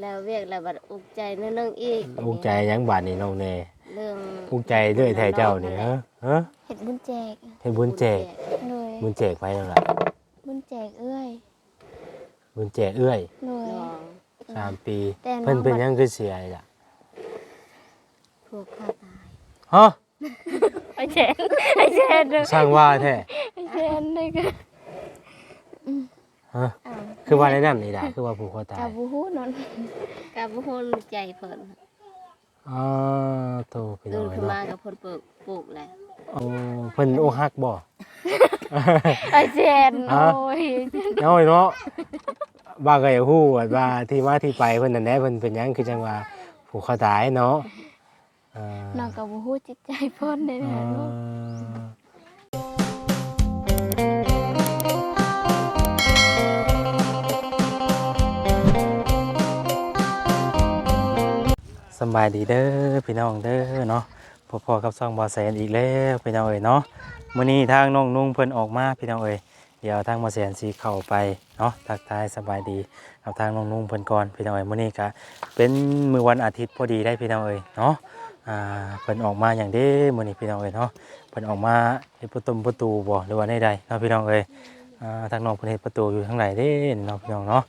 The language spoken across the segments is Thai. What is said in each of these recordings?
แล้วเวียกแล้วบัดอุกใจเรื่องนึงอีกอุกใจหยังบาดนี่น้องแน่เรื่องอุกใจเรื่อยแท้เจ้านี่ฮะฮะเห็ดบุญแจกเฮ็ดบุญแจกโดยบุญแจกไปนั่นล่ะบุญแจกเอ้ยบุญแจกเอื้อยโดยน้องสามปีแต่น้องเพิ่นเป็นบัดหยังคือเสียอีล่ะผูกคอตายฮะไอแชนไอแชนเด้อสร้างว่าแท้ไอแชนเลยก็ ฮะอ้าวคือว่าในนั้นนี่ล่ะคือว่าผูกคอตายกาบูฮู้นอนกับบุญใจเพิ่นอ๋อโตพี่น้ตื่อนงขึ้นเนาะมากับเพิ่นปลูกปลูกแหละอ๋อเพิ่นอกหักบ่ ไอแชนฮะโอ้ยน้อยเนาะบ่าก็อยากฮู้ว่าว่าที่มาที่ไปเพิ่นนั่นแหละเพิ่นเป็นหยังคือจังว่าผูกคอตายเนาะเอ่อ น้องกาบูฮู้จิตใจเพ่นได้เอ่นะลูกอ บายดีเด้อพี่น้องเด้อเนาะพอๆกับซ่องบอแสนอีกแล้วพี่น้องเอ้ยเนาะมื้อนี้ทางน้องนุ่งเพิ่นออกมาพี่น้องเอ้ยเดี๋ยวทางบอแสนสิเข้าไปเนาะทักทายสบายดีเอาทางน้องนุ่งเพิ่นก่อนพี่น้องเอ้ยมื้อนี้ก็เป็นมื้อวันอาทิตย์พอดีได้พี่น้องเอ้ยเนาะอ่าเพิ่นออกมาอย่างเด้มื้อนี้พี่น้องเอ้ยเนาะเพิ่นออกมาเฮ็ดประตูประตูบ่หรือว่าใดๆเนาะพี่น้องเอ้ยอ่าทางน้องเพิ่นเฮ็ดประตูอยู่ทางไหนเด้เนาะพี่น้องเนาะ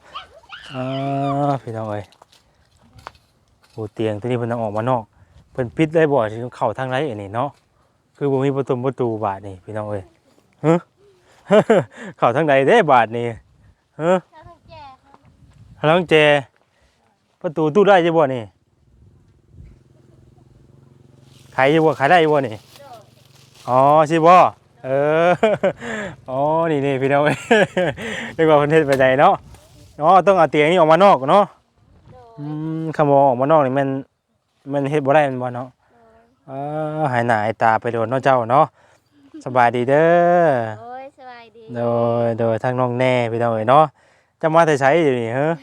อ่าพี่น้องเอ้ย โอ้เตียงตัวนี้เพิ่นเอออกมานอกเพิ่นปิดได้บ่สิเข้าทางไรอันนี้เนาะคือบ่มีประตูประตูบาดนี่พี่น้องเอ้ยฮะเข้าทางใดเด้บาดนี่ฮะทางแจประตูตู้ได้อยู่บ่นี่ขายอยู่บ่ขายได้อยู่บ่นี่อ๋อสิบ่เอออ๋อนี่นี่พี่น้องเอ้ยนึกว่าเพิ่นเฮ็ดไปใดเนาะอ๋อต้องเอาเตียงนี้ออกมานอกเนาะ อืมขโมยออกมานอกนี่มันมันเฮ็ดบ่ได้แมันบ่เนาะเออหายหน้าหายตาไปโดนเนาะเจ้าเนาะสบายดีเด้อโอ้ยสบายดีโดยโดยทางน้องแน่พี่น้องเอ้ยเนาะจะมาแต่ใช้อยู่นี่เฮ้อ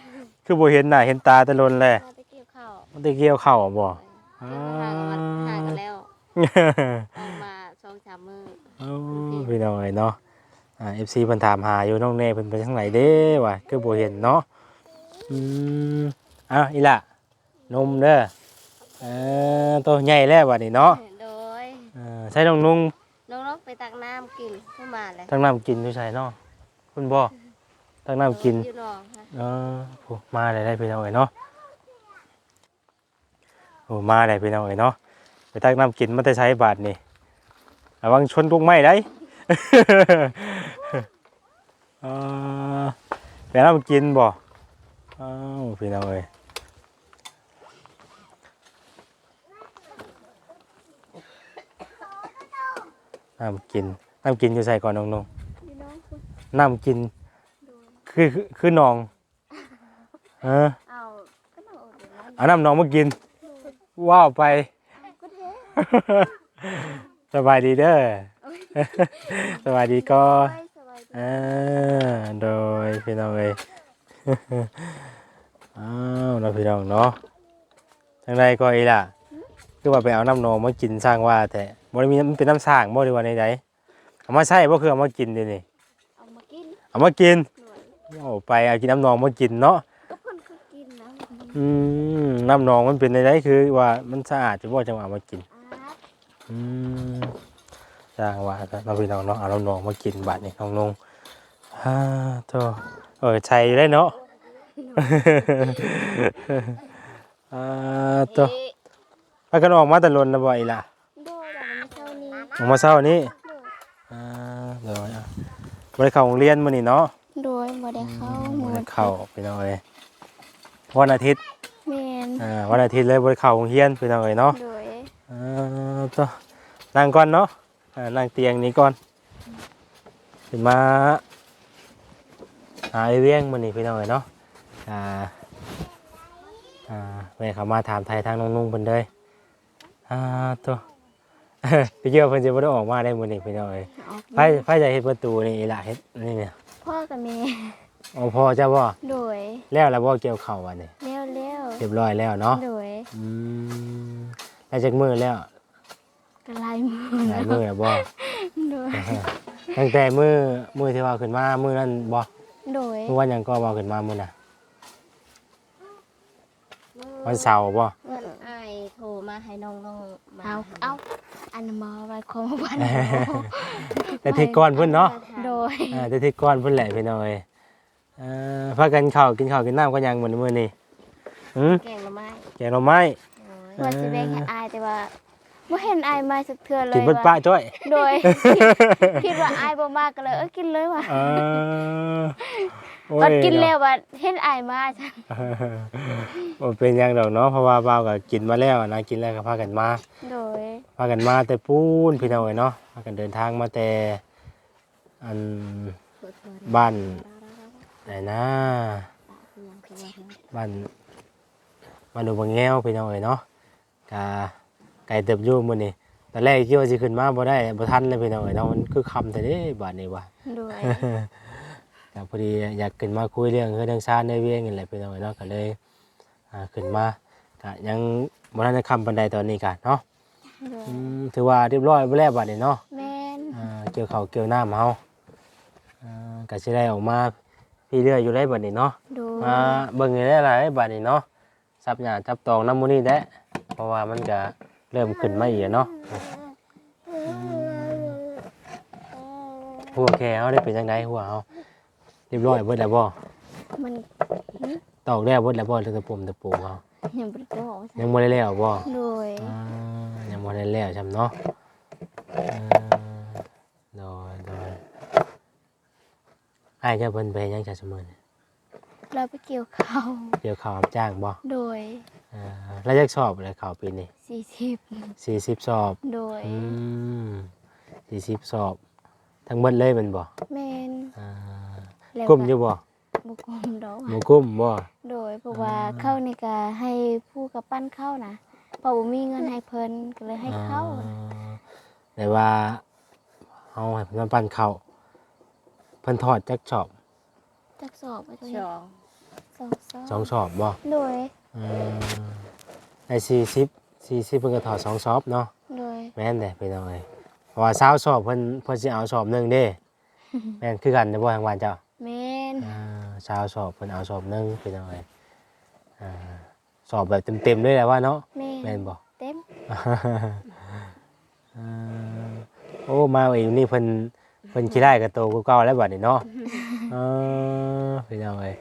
คือบ่เห็นหน้าเห็นตาแต่ลนแหละมาไปเกี่ยวข้าวมันได้เกี่ยวข้าวบ่เกี่ยวข้าวมาหากันแล้วออกมาสองสามมื้อโอ้พี่น้องเอ้ยเนาะอ่า FC เพิ่นถามหาอยู่น้องแน่เพิ่นไปทางไหนเด้วะคือบ่เห็นเนาะอืม อ้าวอีหล่ะนมเด้อเออตัวใหญ่แล้วบัดนี้เนาะโดยเออใช้น้องนุ่งน้องๆไปตักน้ำกินขึ้นมาเลยทั้งน้ำกินอยู่ใช่เนาะคุณบ่ทั้งน้ำกินอยู่นองค่ะเออโหมาได้ได้พี่น้องเอ๋ยเนาะโอ้มาได้พี่น้องเอ๋ยเนาะไปตักน้ำกินมันจะใช้บาทนี่ระวังชนลูกไม้ได้เออไปน้ำกินบ่อ้าวพี่น้องเอ๋ย น้ำกิน น้ำกินอยู่ใส่ก่อนน้องๆพี่น้องคุณน้ำกินคือคือคือหนองเออเอาก็นอนอยู่นั่นเอาน้ำหนองมากิน ว้าวไปก็เท่สบายดีเด้อ สบายดีก็ไปสบายดีเออโดยพี่น้องเอ้ย อ้าวเนาะพี่น้องเนาะทางใดก็อีล่ะ คือว่าไปเอาน้ำหนองมากินสร้างว่าแต่บ่ได้มีมันเป็นน้ำสร้างบ่หรือว่าใดๆเอามาใช้บ่คือเอามากินเดินี่เอามากินเอามากินหน่วยโอ้ไปเอากินน้ำหนองมากินเนาะก็เพิ่นก็กินนะอืมน้ำหนองมันเป็นอะไรคือว่ามันสะอาดจะว่าจังหวะมากิน อาร์ตอืมจ้างว่าก็เราพี่น้องเนาะเอาน้ำหนองมากินบาดนี่น้องนงฮ่าโธ่เออใช่ได้เนาะ อ่าโตัว ไปกันออกมาแต่ลนนะบ่อยล่ะโดยแบบเช้านี้ ออกมาเช้านี้โดยอ่าเดี๋ยวอะไปเข้าโรงเรียนมื้อนี้เนาะโดยบ่ได้เข้าบ่ได้เข้าพี่น้องเอ้ยวันอาทิตย์แม่นอ่าวันอาทิตย์เลยบ่ได้เข้าโรงเรียนพี่น้องเอ้ยเนาะ โดยอ่าตัวนั่งก่อนเนาะอ่านั่งเตียงนี้ก่อนขึ้นมาหาไอเวียงมันนี่พี่น้องเอ๋ยเนาะอ่าอ่าแม่เขามาถามไทยทางน้องนุ่งเพิ่นเลย อ่าตัวพี่เกี่ยวเพิ่นจะบ่ได้ออกมาได้มื้อนี้พี่น้องเอ๋ยออกไผไผจะเฮ็ดประตูนี่อีหล่ะเฮ็ดนี่เนี่ยพ่อกับแม่อ๋อพอเจ้าบ่โดยแล้วแล้วบ่เกี่ยวข้าวอันนี้เร็วเร็วเรียบร้อยแล้วเนาะโดยอืมแล้วจักมื้อแล้วกระไรมือหลายมื้อแล้วบ่ โดยตั้งแต่มือมือที่ว่าขึ้นมามือนั้นบ่โดยมือวันหยังก็ว่าขึ้นมามือน่ะวันเสาร์บ่เพื่อนอ้าย โทรมาให้น้องๆมาเอาเอาอันมาไว้คงวันแต่ที่ก่อนเพิ่นเนาะโดยอ่าแต่ที่ก่อนเพิ่นแหละพี่น้อยเอ่อพากันข้าวกินข้าวกินน้ำกันยังมื้อมื้อนี้หือแกงหน่อไม้แกงหน่อไม้โอ้ยว่าสิแบ่งให้อายแต่ว่าบ่เห็นอายมาสักเทื่อเลยกินเบิดป้าว่ะจ้อยโดยคิดว่าอายบ่มากก็เลยเออกินเลยว่ะ เออโอ้ยบัดกินแล้วว่าเห็นอายมาจ้ะบ่เป็นหยังดอกเนาะเพราะว่าบ่าวก็กินมาแล้วนะกินแล้วก็พากันมาโดยพากันมาแต่ปูนพี่น้องเอ้ยเนาะพากันเดินทางมาแต่อันบ้านไหนนะบ้านบ้านดูบางแง้วพี่น้องเอ้ยเนาะกาไก่เติบอยู่มื้อนี้ตอนแรกคิดว่าสิขึ้นมาบ่ได้บ่ทันเลยพี่น้องเอ้ยเนาะมันคือค่ำแต่เด้บาดนี้ว่ะโดย แต่พอดีอยากขึ้นมาคุยเรื่องเรื่องชาติในเวียงนี่แหละพี่น้องเอ้ยเนาะก็เลยอ่าขึ้นมาก็ยังบ่ทันได้คำปานใดตอนนี้กันเนาะโดยอืมถือว่าเรียบร้อยไปแล้วบัดนี้เนาะแม่นอ่าเกี่ยวข้าวเกี่ยวน้ำเฮาอ่าก็สิได้ออกมาพี่เรื่อยอยู่ได้บัดนี้เนาะโดยมาเบิ่งอยู่ได้หลายบัดนี้เนาะซับหญ้าจับตองน้ำมูนี่แด้เพราะว่ามันก็เริ่มขึ้นมาอีกแล้วเนาะหัวแค่เฮาได้เป็นจังไดหัวเฮา เรียบร้อยเบิดแล้วบ่มันตอกแล้วเบิดแล้วบ่ตะปุ่มตะปูเฮายังบ่ได้บอกยังบ่ได้แล้วบ่โดยอ่ายังบ่ได้แล้วจำเนาะอ่าโดยโดยอ้ายเจะเพิ่นไปเฮ็ดหยังจักซุมื้อนี้เราไปเกี่ยวข้าวเกี่ยวข้าวรับจ้างบ่โดยอ่าแล้วจักสอบอะไรข้าวปีนี้40 40สอบ โดยอืม40สอบ ทั้งหมดเลยแมันบ่แม่นอ่า แล้วกุ้มอยู่บ่บ่กุ้มดอกหมูกุ้มบ่ โดยเพราะว่า เข้านี่ก็ให้ผู้กับปั้นเข้านะเพราะบ่มีเงินให้เพิ่นก็เลยให้เข้าอ่แต่ว่าเฮาให้เพิ่นมาปั้นข้าวเพิ่นทอดจักสอบจักสอบว่าสจะองสองสอบสองสอบบ่โดยอืมได้สี่สิบสี่สิบเพิ่นก็ถอดสองซอบเนาะ โดยแม่นเด้พี่น้องเอ้ยเพราะว่าสาวสอบเพิ่นเพิ่นสิเอาสอบหนึงเด้ แม่นคือกันเด้อบ่ทางบ้านเจ้าแม่น อ่าสาวสอบเพิ่นเอาสอบหนึงพี่น้องเอ้ยอ่าสอบแบบเต็มๆเลยแหละว่าเนาะแม่แม่นนบ่ เต็มอ่าโอ้มาอีกนี่เพิ่นเพิ่นขี้ได้กับโตกูเก่าแล้วบัดนี้เนาะเออพี่น้องเอ้ย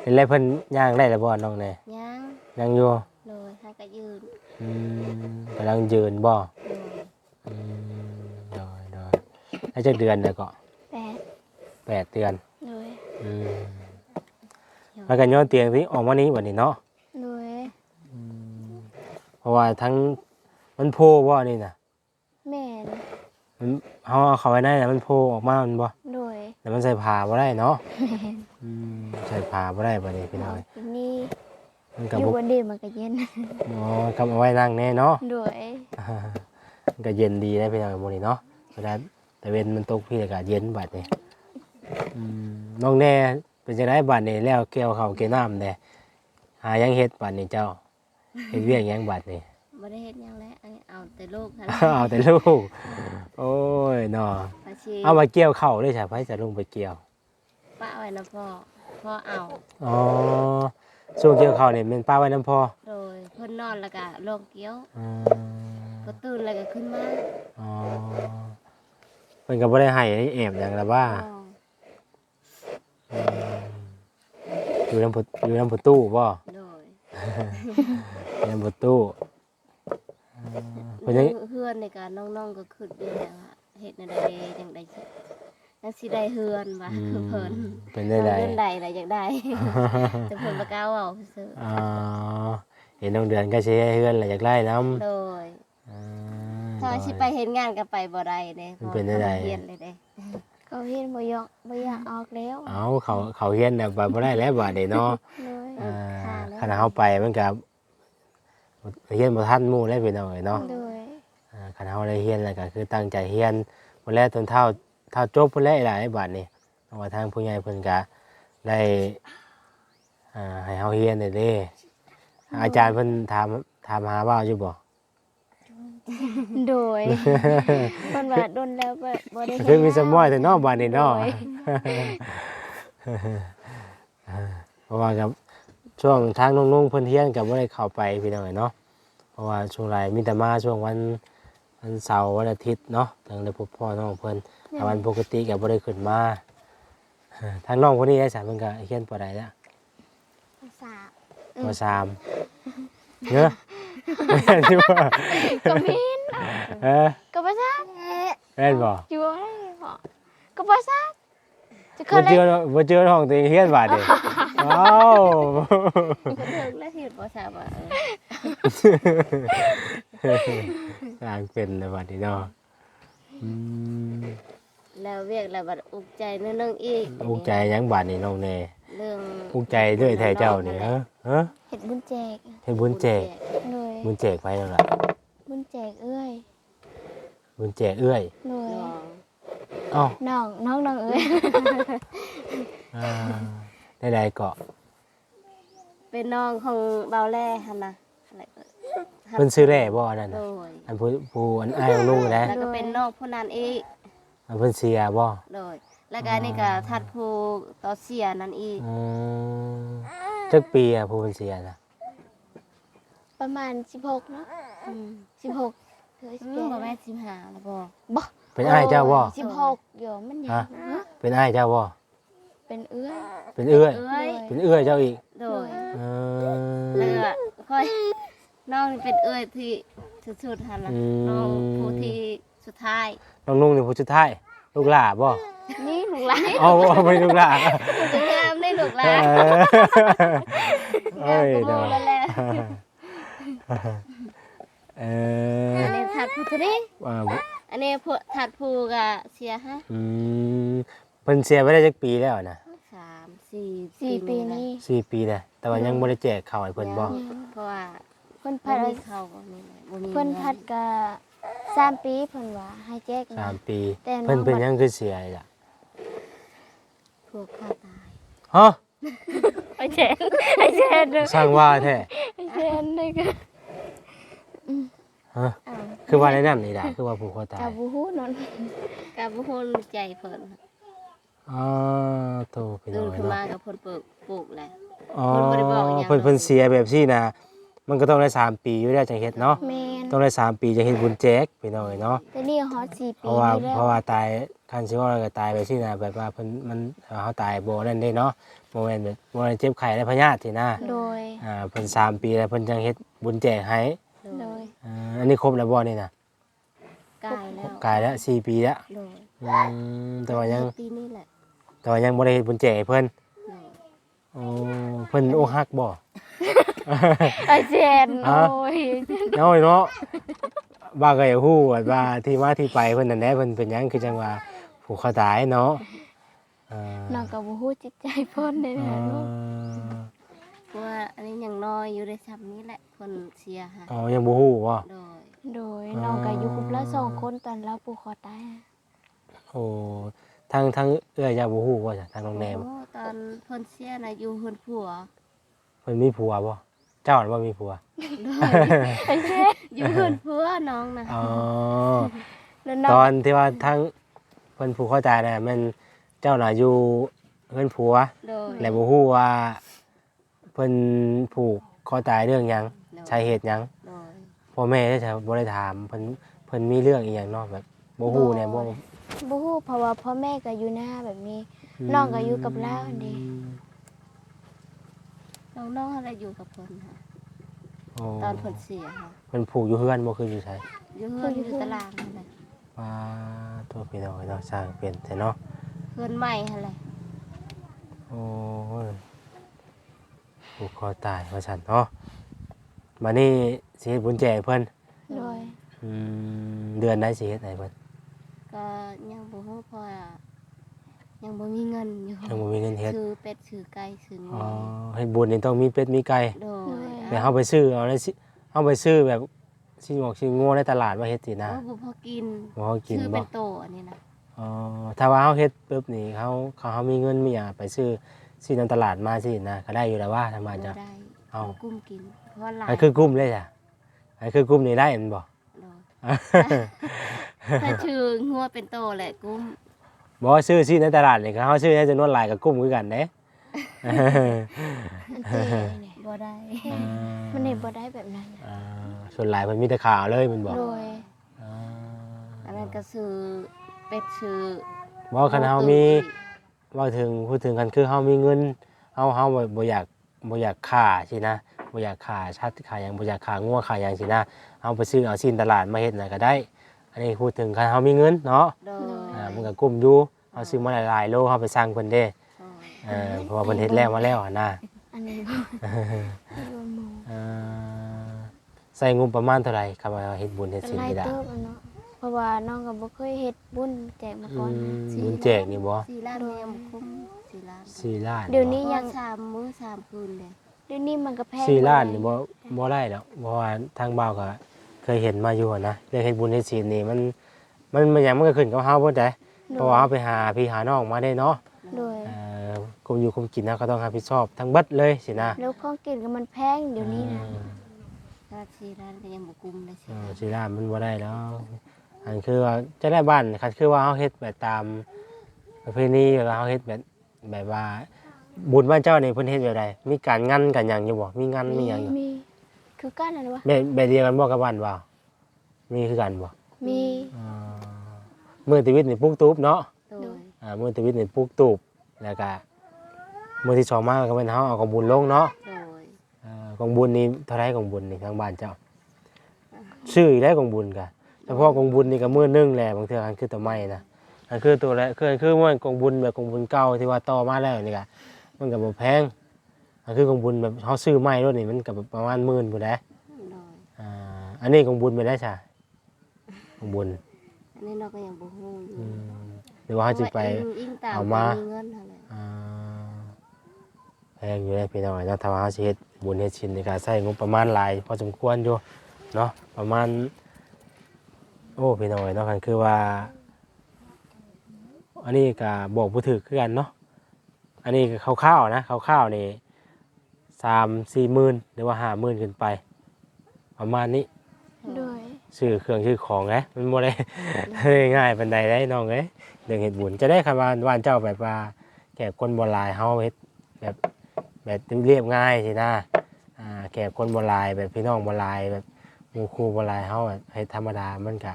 เป็นไรเพิ่นย่างได้แล้วบ่น้องแน่ย่างยังอยู่โดยถ้าก็ยืนอืมกำลังยืนบ่โดยอืมโดยโดยแล้วจักเดือนแล้วก็แปดแปดเดือน โดยอืม แล้วกันย้อนเตียงที่ออกมานี้บัดนี้เนาะโดยเพราะว่าทั้งมันโพบ่นี่น่ะแม่นมันเฮาเอาเข้าไว้ได้น่ะมันโพออกมามันบ่โดยแต่มันใส่ผ้าบ่ได้เนาะแม่นอืมใส่ผ้าบ่ได้บัดนี้พี่น้อยทีนี้มันก็อยู่บ่วันเดียวมันก็เย็นอ๋อกำเอาไว้นั่งแน่เนาะ โดยมันก็เย็นดีได้พี่น้อยหมื้นี้เนาะเวลาแต่เว้นมันตกพี่ก็เย็นบัดนี้อืมน้องแน่ เป็นจังไดบัดนี้แล้วเกี่ยวข้าวเกี่ยวน้ำแน่หาหยังเฮ็ดบัดนี้เจ้าเฮ็ดเวียกหยังบัดนี้ บ่ได้เฮ็ดหยังแล้วเอาแต่ลูกค่ะเอาแต่ลูก โอ้ยเนาะปาชีเอามาเกี่ยวเข่าวด้วยใช่ไหมจะลงไปเกี่ยว ป้าไว้นะพ่อพ่อเอา อ๋อช่วงเกี่ยวเข่าวเนี่ยเป็นป้าไว้น้ำพอโดยเพิ่นนอนแล้วก็ลงเกี้ยวอืมก็ตื่นแล้วก็ขึ้นมาอ๋อเป็นก็บ่ได้ให้แอบอย่างละว่าอ๋อ อยู่น้ำผุอยู่น้ำผุตู้บ่โดยอยู่น้ำผุตู้อืมเป็นยังเฮือนในการน้องๆก็ขึ้นอยู่แล้วอะเฮ็ดในใดจังได๋จังสิได้เฮือนว่าอืคือมเพิ่นเป็นได้ไรเฮือนใดล่ะอยากได้แต่เพิ่นบ่กล้าเว้าซื่ออ๋อเห็นน้องเดือนก็ใช้เฮือนแหละอยากไล่น้ำโดยอ่ถ้าสิไปเฮ็ดงานก็ไปบ่ได้เด้มันเป็นได้ใดพราะว่าเฮียนเลยเด้ เขาเห็นบ่อยากบ่อยากออกแล้วเอาเขาเขาเฮียนเนี่ยไปบ่ได้แล้วบาดนี้เนาะโดยอ่าขณะเขาไปมันกับเฮียนบ่ทันหมู่ได้เป็นเอาไว้เนาะโดยอ่าขณะเขาได้เฮียนแล้วก็คือตั้งใจเฮียนพุ่นแรกจนเท่าเท่าจบพุ่นแรกหลายบาทนี่เพราะว่าทางผู้ใหญ่เพิ่นก็ได้อ่าให้เฮาเฮียนได้เด้อาจารย์เพิ่นถามถามหาว่าอยู่บ่ โดยเพิ่นว่าโดนแล้วบ่บ่ได้เฮ็ดคือมีสมอยงานแต่เนอกบาดนี่เนาะโดยเพราะว่ากับช่วงทางนุ่งๆเพิ่นเที่ยงกับบ่ได้เข้าไปพี่น้องเอ้ยเนาะเพราะว่าช่วงไรมีแต่มาช่วงวันวันเสาร์วันอาทิตย์เนาะทางได้พบพ่อน้องเพิ่นแต่วันปกติก็บ่ได้ขึ้นมาเอ่อทางน้องคนนี้ได้สามเพิ่นก็เฮียนปานใดแล้วภาษาปสามเนอะ แม่นอยู่บ่ก็มีนเออก็ภาษาแม่นบ่อยู่อะไรบ่ก็ภาษาจะเคบ่ยเจเล่อนบ่เจอห้องตัวเองเฮียนบาดนี่ว้าวก็ถึงแล้วเห็นบ่ทราบว่าเออสร้างเป็นเลยบาดนี้เนาะอืม แล้วเวียกแล้วบัดอุกใจนิดนึงอีกอุกใจหยังบาดนี่น้องแน่เรื่องอุกใจด้วยแท้เจ้านี่ฮะฮะเห็ดบุญแจกให้บุญแจกเลยบุญแจกไปแล้วล่ะบุญแจกเอ้ยบุญแจกเอื้อยเลยน้องเอ้าน้องน้องน้องเอ้ยอ่าได้ใดเกาะเป็นน้องของเบาแล่หั่นน่ะอะไรเอ่ยเพิ่นซื้อแร่บ่อันนั้นโดน่ะยอันผู้ผู้อันอ้ายของลุงนะแล้วก็เป็นน้องผู้นั้นอีกอัน เพิ่นเสียบ่โดยแล้วก็อันนี่ก็ทัดผู้ต่อเสียนั่นอีก อืมจักปีอะผู้เพิ่นเสียน่ะประมาณ 16เนาะอืม16เฮ้ยอืมบ่แม่น15แล้วบ่บ่เป็นอ้ายเจ้าบ่16เดี๋ยวมันยัฮะงฮะเป็นอ้ายเจ้าบ่เป็นเอื้อยเป็นเอื้อย เอ้ยเป็นเอื้อยเจ้าอีกโดยเอแล้วอก็ค่อยน้องนี่เป็นเอ้ยที่สุดๆหั่นน่ะอืม น้องผู้ที่สุดท้าย น้องลุงนี่ผู้สุดท้ายลูกหลาบ่นี่ลูกหลานเอาเอาไปลูกหลาจะงามได้ลูกหเอลานอเอ้ยงามเนาะก็รู้แล้วแหละ เอออันนี้ถัดผู้ที่ว่าอันนี้ผู้ถัดผู้ก็เสียฮะอืมเพิ่นเสียไปได้จักปีแล้วนะสามสี่สี่ปีนี้สี่ปีแล้วแต่ว่ายังบ่ได้แจกข้าวให้เพิ่นบ่เพราะว่าเพิ่นพัพัดดเขาบ่มีบ่มีเพิ่นพัดก็ สามปีเพิ่นว่าให้แจกสานะมปี แต่น้อง เพิ่นเป็นบัดหยังคือเสียล่ะพวกข้าตายฮะไอ้เจนไอ้เจนสร้างว่าแท้ไอ้เจนนี่ก็ฮะอ้าวคือว่าในนั้นนี่ล่ะคือว่าผูกคอตายกับบูฮู้นนกับบ่ฮู้ใจเพิ่นอ๋อโตพี่น้ตื่อนงขึ้นมาเนาะกับเพิ่นปลูกปลูกแหละ อ๋อเพิ่นบ่ได้บอกอิหยัง เพิ่นเพิ่นเสียแบบซี่นะ มันก็ต้องได้สามปีอยู่แล้วจังเฮ็ดเนาะแมนต้องได้สามปีจะเฮ็ดบุญแจกพี่น้องเนาะแต่นี่ฮอตสี่เพปีราะว่านี่แล้วเพราะว่าตายคันสิว่าก็ตายไปซี่นะแบบว่าเพิ่นมันเฮาตายบ่นั่นเด้เนาะบ่แม่นแบบบ่ได้เจ็บไข้และพยาธิที่นะโดยอ่าเพิ่นสามปีแล้วเพิ่นจังเฮ็ดบุญแจกให้โดยอ่าอันนี้ครบแล้วบ่นี่นะกายแล้วกายแล้วสี่ปีแล้วโดยอืมแต่ว่ายังปีนี้แหละแต่ว่ายังบ่ได้เฮ็ดบุญแจกให้เพิ่น โดยโอ้เพิ่นอกหักบ่ไอ้เจนฮะโอ้ยน้อยเนาะว่าก็อยากฮู้ว่าที่มาที่ไปเพิ่นนั่นแหละเพิ่นเป็นหยังคือจังว่าผูกคอตายเนาะอ่าน้องกับบูฮู้จิตใจเพิ่นได้อ่านะลูกเพราะว่าอันนี้ยังน้อยอยู่ในซ้ำนี้แหละเพิ่นเสียฮะอ๋อยังบ่ฮู้บ่โดยโดยน้องก็อยู่กับเราสองคนตอนเราปู่ขอตายอะโอ้ ทางทางเอื้อยยังบ่ฮู้ว่าจ้ะทางน้องแนมโอ้ตอนเพิ่นเสียน่ะอยู่เพิ่นผัวเพิ่นมีผัวบ่เจ้าน่ะบ่มีผัวโดยอยู่เพิ่นผัวน้องน่ะอ๋อแล้วน้อตองนที่ว่าทั้งเพิ่นผูกคอตายน่ะแม่นเจ้าน่ะอยู่เพิ่นผัวโดยและบ่ฮู้ว่าเพิ่นผูกคอตายเรื่องหยังโดยสาเหตุหยัง โดยพ่อแม่ได้จะบ่ได้ถามเพิ่นเพิ่นมีเรื่องอีหยังเนาะแบบ บ่ฮู้เนี่ยบ่บูฮู้เพราะว่าพ่อแม่ก็อยู่หน้าแบบนี้ น้องก็อยู่กับเราอันนี้น้องๆอะไรอยู่กับเพิ่นค่ะโอ้ตอนเพิ่นเสียค่ะเพิ่นผูกอยู่เฮือนบ่คืออยู่ไสอยู่เฮือนอยู่ตารางนั่นแหละว่าตัวพี่น้องเนาะสร้างเป็นแต่เนาะเฮือนใหม่หั่นแหละโอ้ยผูกคอตายว่าซั่นเนาะบัดนี้สิเฮ็ดบุญแจกเพิ่นโดยอืมเดือนใดสิเฮ็ดให้เพิ่น ก็ยังบ่ฮู้เพราะว่ายังบ่มีเงินอยู่ยังบ่มีเงินเฮ็ดซื้อเป็ดซื้อไก่ซื้อหมูอ๋อเฮ็ดบุญนี่ต้องมีเป็ดมีไก่โดยแต่เฮาไปซื้อเอาได้สิเฮาไปซื้อแบบสิงอกสิงัวในตลาดมาเฮ็ดสินะโอ้บ่พอกินบ่เฮากินซื้อบ่เป็นโตอันนี้นะอ๋อถ้าว่าเขาเฮ็ดปุ๊บนี่เขาเขาเขามีเงินมีอะไปซื้อซื้อในตลาดมาสินะก็ได้อยู่แล้วว่าทำไมบ่จะได้เอาบ่กุ้มกินเพราะว่าหลายไอ้คือกลุ่มเลยจ้ะไอ้คือกลุ่มนี่ได้เห็นบ่โดย ถ้าชื่องัวเป็นโตแหละกุ้มบ่ว่าซื้อซื้อในตลาดนี่ก็เขาซื้อในจำนวนหลายกับกลุ่มคือกันเด้อันเจเนี่ยบ่ได้อ่ามันเห็นบ่ได้แบบนั้นน่ะอ่าส่วนหลายเพิ่นมีแต่ข่าวเลยมันบอกโดยอ่าอันนั้นก็ซื้อเป็ดซื้อบ่คันเฮามีเว่าถึงพูดถึงกันคือเฮามีเงินเฮาเฮาบ่บ่อยากบ่อยากฆ่าสินะ บ่อยากฆ่าชัดฆ่าหยังบ่อยากฆ่างัวฆ่าหยังสินะเฮาไปซื้อเอาสินตลาดมาเฮ็ดน่ะก็ได้ อันนี้พูดถึงคันเฮามีเงินเนาะโดยอ่ามันก็กุ้มอยู่เฮาซื้อมาหลายๆโลเฮาไปสั่งเพิ่นเด้เออเพราะว่าเพิ่นเฮ็ดแล้วมาแล้วอะนะอันนี้บ่ไม่รวมหมู่เออใส่งบประมาณเท่าไหร่ครับว่าเฮ็ดบุญเฮ็ดเป็นศีลหลายนี่ล่ะเติบอะเนาะเพราะว่าน้องก็บ่เคยเฮ็ดบุญแจกมาอืก่อนนะมบุญแจกนี่บ่สี่ล้านเนี่ยยังบ่คุ้มสี่ล้านสี่ล้านเดี๋ยวนี้เพราะยัว่างสามมื้อสามคืนเลยเดี๋ยวนี้มันก็แพงสี่ล้านกนี่ว่บ่บ่ได้ดอกเพราะว่าทางบ่าวก็เคยเห็นมาอยู่อะนะเรื่องเฮ็ดบุญเฮ็ดศีลนี่มันมันมันหยังมันก็ขึ้นกับเฮาเบิดได้เพราะว่าเอาไปหาพี่หาน้องมาได้เนาะโดยเอ่อคุมอยู่คุมกินนะก็ต้องรับผิดชอบทั้งเบัดเลยสินะแล้วของกินก็มันแพงเดี๋ยวนี้นะถ้าสี่ล้านก็ยังบ่คุ้มเลยเอสี่อล้านสิได้มันบ่ได้แล้วอันคือว่าจะได้บ้านคันคือว่าเฮาเฮ็ดแบบตามประเพณีแบบว่าเฮาเฮ็ดแบบแบบว่า บุญบ้านเจ้านี่เพิ่นเฮ็ดแบบใดมีการงันกันหยังอยู่บ่มีงันมีหยังอยู่มีคือกันอะไรวะแบบแบบเดียวกันบ่กับบ้านบ่มีคือกันบ่มีอ่ามื้อชีวิตนี่ปลูกตูบเนาะโดยอ่ามื้อชีวิตนี่ปลูกตูบแล้วก็มื้อที่สองมาก็เป็นเฮาเอาของบุญลงเนาะโดยเอ่อกองบุญนี่เท่าไรกองบุญนี่ทางบ้านเจ้าชื่ออีกแล้วกองบุญกะเฉพาะกองบุญนี่ก็มือหนึงแหละบางเทื่ออันคือตัวไม้นะอันคือตัวละคืออันคือมันกองบุญแบบกองบุญเก่าที่ว่าต่อมาแล้วนี่กะ มันก็บ่แพงอันคือกองบุญแบบเขาซื้อไม้รถนี่มันก็ประมาณหมื่นพุ่นแหละโดยอ่าอันนี้กองบุญไปได้ใช่กองบุญอันนี้เราก็ยังบ่ฮู้อยู่อืมหรือว่าเขาจะไป พระว่อิงอิงตามเอามามีเงินเท่าไหร่อ่าแพงอยู่เลยพี่น้อยเนาะถ้าว่าเขาสิเฮ็ดบุญเฮ็ดชิ้นในการใช้งบประมาณหลายพอสมควรอยู่เนาะประมาณ โอ้พี่น้อยเนาะกันคือว่า อันนี้ก็บอกผู้ถือคือกันเนาะ อันนี้ก็คร่าวๆนะคร่าวๆนี่สามสี่หมื่นหรือว่าห้าหมื่นขึ้นไป ประมาณนี้โดยซื้อเครื่องซื้อของไงมันบ่ได้ ง่ายปานใดได้น้องเอ้ยเรื่องเฮ็ดบุญจะได้คำว่าว่านเจ้าแบบว่าแขกคนบ่หลายเฮาเฮ็ดแบบแบบเรียบง่ายสินะอ่าแขกคนบ่หลายแบบพี่น้องบ่หลายแบบหมู่ครูบ่หลายเฮาอะเฮ็ดธรรมดามันก็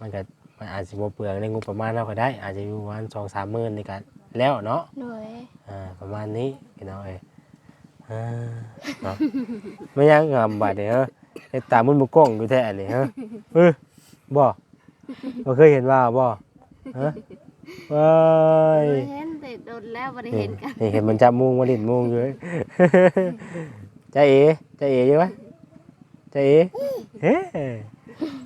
มันก็มันอาจสิบ่เปลืองในงบประมาณเราก็ได้ อาจจะอยู่ประมาณ2-3หมื่นนี่ก็ แล้วเนาะโดยอ่าประมาณนี้พี่น้องเอ้ยอ่าเนาะไม่ยังงามบัดนี้เฮะเฮ็ดตามันบ่กล้องอยู่แท้อันนี้เฮะเออบ่บ่เคยเห็นว่าบ่ฮะว้ายเคยเห็นแต่โดนแล้วบ่ได้นี่เห็นกันนี่เห็นมันจับมุงมาลิ้นมุงอยู่เอ้ยจ้าเอ๋จ้าเอ๋อยู่วะจ้าเอ๋เฮ้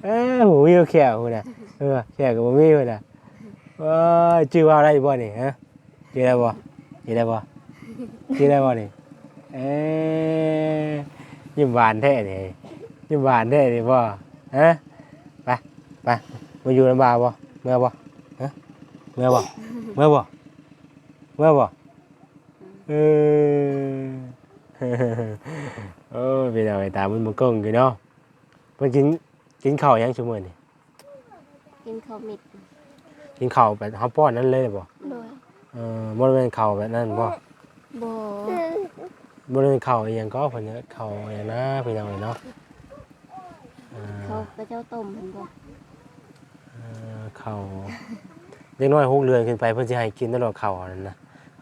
เอ้าหูมีแขวหูน่ะเออแขวก็บ่มีหูน่ะว้ายชื่อว่าอะไรบ่นี่ฮะ ชื่ออะไรบ่ชื่ออะไรบ่ชื่ออะไรบ่นี่เอ้ยยิ้มหวานแท้นี่ยิ้มหวานแท้นี่บ่ฮะไปไปมาอยู่ลำบากบ่เมื่อบ่ฮะเมื่อบ่เมื่อบ่เมื่อบ่เออโอ้ยพี่น้องไอ้ตามันมันกงอยู่เนาะมันกินกินข้าวยังชั่วโมงนี่กินข้าวมิดกินข้าวแบบเฮาป้อนนั่นเลยบ่โดย เออบ่ได้เป็นข้าวแบบนั้นบ่บ่บ่ได้เป็นข้าวอีหยังก็เพิ่นเนี่ยข้าวอหยังนะพี่น้องเอ้ยเนาะเออเขาก็เจ้าต้มเพิ่นบ่เออข้าวเด็กน้อยหกเดือนขึ้นไปเพิ่นสิให้กินตลอดข้าวอันนั้นนะ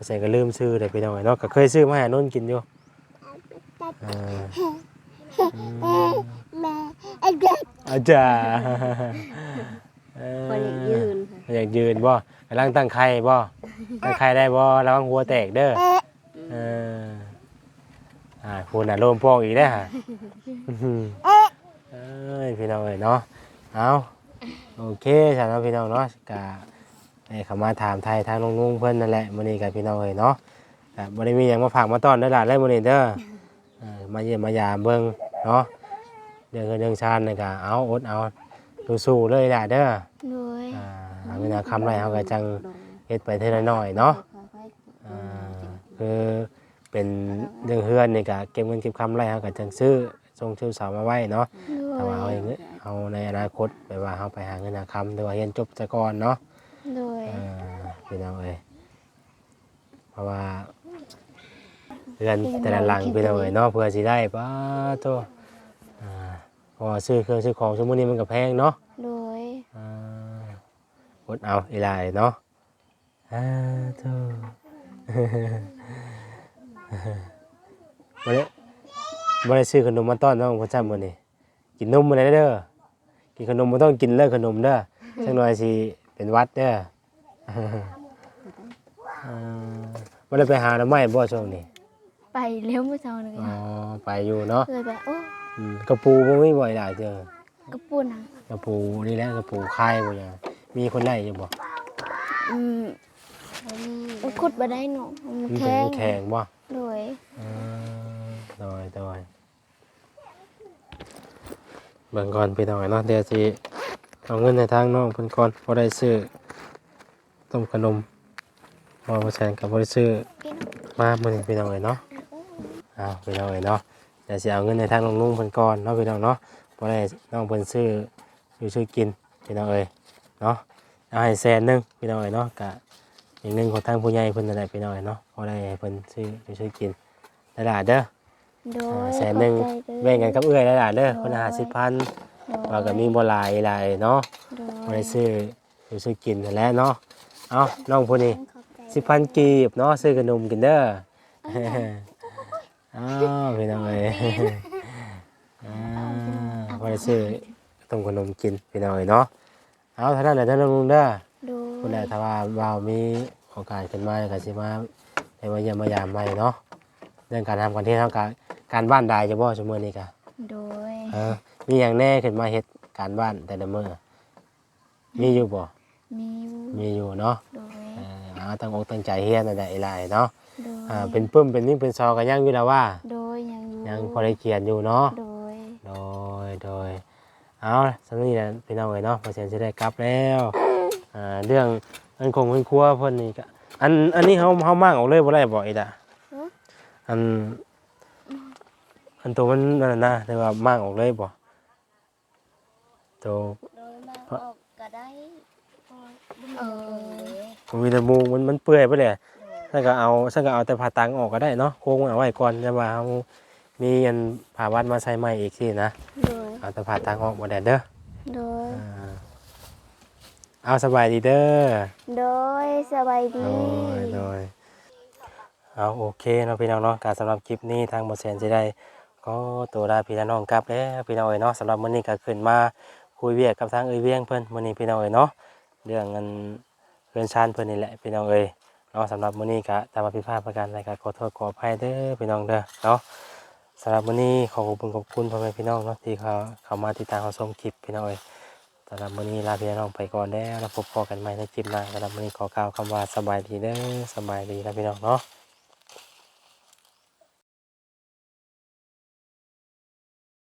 ใส่ก็ลืมซื้อได้พี่น้องเอ้ยเนาะก็เคยซื้อมาให้อนนท์กินอยู่เอออืม อาจารย์ เอบ่อยากยืนค่ะอยากยืนบ่กำลังตั้งไข่บ่ตั้งไข่ได้บ่ระวังหัวแตกเด้อเอออ่าพูดน่ะโลมโพองอีกแล้วฮะอื้อหือเอ้ยพี่น้องเอ้ยเนาะเอาโอเคสำหรับพี่น้องเนาะกะให้เขามาถามไทยทางน้องนุ่งเพิ่นนั่นแหละมื้อนี้กับพี่น้องเอ้ยเนาะกะบ่ได้มีหยังมาฝากมาต้อนเด้อล่ะเลยมื้อนี้เด้อเออมาเยี่ยมมายามเบิ่งเนาะเรื่องเงินเรื่องชาตินี่ก็เอาอดเอา สู้ๆเลยล่ะเด้อโดยอ่าหาเงินหาคำไรเขาก็จังโดนเฮ็ดไปเท่าน้อยๆเนาะขอไว้อ่าคือเป็นเรื่องเฮือนนี่ก็เก็บเงินเก็บคำไรเขาก็จังซื้อส่งชื่อสาวมาไว้เนาะโดถ้าว่าเอาอย่างเงี้ยเอาในอนาคตไปว่าเขาไปหาเงินหาคำหรือว่าเรียนจบซะก่อนเนาะโดยอ่าพี่น้องเอ้ยเพราะว่าเรือนแต่ละหลังพี่น้องเอ้ยเนาะเพื่อสิได้ป้าโตอ่าเพอซื้อเครื่องซื้อของชั่วโมงนี้มันก็แพงเนาะโดยอ่าอดเอาอีหลายเนาะอ่าโตบ่ได้บ่ได้ซื้อขนมมาต้อนน้องพ่อจ้ามื้อนี้กินนมมื้อนี้เด้อกินขนมบ่ต้องกินเลิกขนมเด้อจักหน่อยสิเป็นหวัดเด้ออ่าบ่ได้ไปหาหน่อไม้บ่ช่วงนี้ไปเลี้ยวมื้อเช้านี่อ๋อไปอยู่เนาะ เลยแบบโอ้อืม กระปูบ่มีบ่อยหลายเด้อกระปุ่นอะกระปูนี่แหละกระปูคายบ่หยังมีคนได้อยู่บ่อืมบ่มีมันขุดบ่ได้เนาะมันมันเป็นแข็งแข็งบ่โดยอ่าโดยโดยเบิ่งก่อนพี่น้องเนาะเดี๋ยวสิเอาเงินในทางน้องเพิ่นก่อนบ่ได้ซื้อต้มขนมบ่บ่แซนก็บ่ได้ซื้อมามื้อนี้พี่น้องเอ้ยเนาะอ้าวพี่น้องเอ้ยเนาะเดี๋ยวสิเอาเงินในทางน้องนุ่งเพิ่นก่อนเนาะพี่น้องเนาะบ่ได้น้องเพิ่นซื้ออยู่ซื้อกินพี่น้องเอ้ยเนาะเอาให้แสนหนึงพี่น้องเอ้ยเนาะก็อย่างหนึงของทางผู้ใหญ่เพิ่นนั่นแหละพี่น้องเอ้ยเนาะบ่ได้ให้เพิ่นซื้ออยู่ซื้อกินได้ล่ะเด้อโดอ่ายแสนหนึงขอบใจเด้อแบ่งกันกับเอื้อยได้ล่ะเด้อคนละโดย50,000โดยว่าก็มีบ่หลายหลายเนาะโดบ่ยได้ซื้ออยู่ซื้อกินนั่นแหละเนาะเอาน้องผู้นี้ขอบใจสิบพันกีบเนาะซื้อขนมกินเด้อ อ้าวพี่น้องเอ้ยอ่าบ่ได้ซื้อต้มขนมกินพี่น้องเอ้ยเนาะเอาเท่านั้นแหละท่านลุงเด้อโดคนใดยถ้าว่าว่าวมีโอกาสขึ้นมาก็สิมาได้มาเยี่ยมมายามใหม่เนาะเรื่องการทำคอนเทนต์เฮาก็การบ้านได้จะบ่ชั่วโมงนี้ก็โดยเออมีอย่างแน่ขึ้นมาเฮ็ดการบ้านแต่ละมื้อมีอยู่บ่มีอยู่มีอยู่เนาะโดย เออเอาตั้งอกตั้งใจเฮียนนั่นแหละไอ้หลายเนาะโดยอ่าเป็นปึ้มเป็นนิ่งเป็นซอก็ยังอยู่แล้วว่า โดยยังอยู่ยังพอได้เขียนอยู่เนาะ โดยโดย โดย เอาสำนี้แหละพี่น้องเอ้ยเนาะพอเสียนจะได้กลับแล้วอ่าเรื่องอันคงเพิ่นครัวเพิ่นนี่ก็อันอันนี้เฮาเฮามากออกเลยบ่ได้บ่อีด่ะอัน อันตัวมันนั่นน่ะนะแต่ว่ามากออกเลยบ่ตัวโดยมาออกก็ได้เออ มันมีแต่หมูมันมันเปื่อยไปเลยฉันก็เอาฉันก็เอาแต่ผ่าตังออกก็ได้เนาะโค้งมันเอาไว้ก่อนจะว่าเอามีอันผ่าวัดมาใส่ใหม่อีกทีนะโดยเอาแต่ผ่าตังออกหมดแดดเด้อโดยอ่าเอาสบายดีเด้อโดยสบายดีโดยโดยเอาโอเคเนาะพี่น้องเนาะการสำหรับคลิปนี้ทางบทเสียนจะได้ก็ตัวลาพี่น้องกลับแล้วพี่น้องเอ๋ยเนาะสำหรับมื้อนี้ก็ขึ้นมาคุยเวียกกับทางเอ้ยเวียงเพิ่นมื้อนี้พี่น้องเอ๋ยเนาะเรื่องเงิน เพื่อนชานเพื่อนนี่แหละพี่น้องเอ๋ยเนาะสำหรับมื้อนี้ก็ตามมาพิพาทประการใดก็ขอโทษขออภัยเด้อพี่น้องเด้อเนาะสำหรับมื้อนี้ขอขอบคุณขอบคุณพ่อแม่พี่น้องเนาะที่เขาเข้ามาติดตามเขาชมคลิปพี่น้องเอ๋ยสำหรับมื้อนี้ลาพี่น้องไปก่อนแล้วแล้วพบกันใหม่ในคลิปหน้าสำหรับมื้อนี้ขอกล่าวคำว่าสบายดีเด้อสบายดีนะพี่น้องเนาะ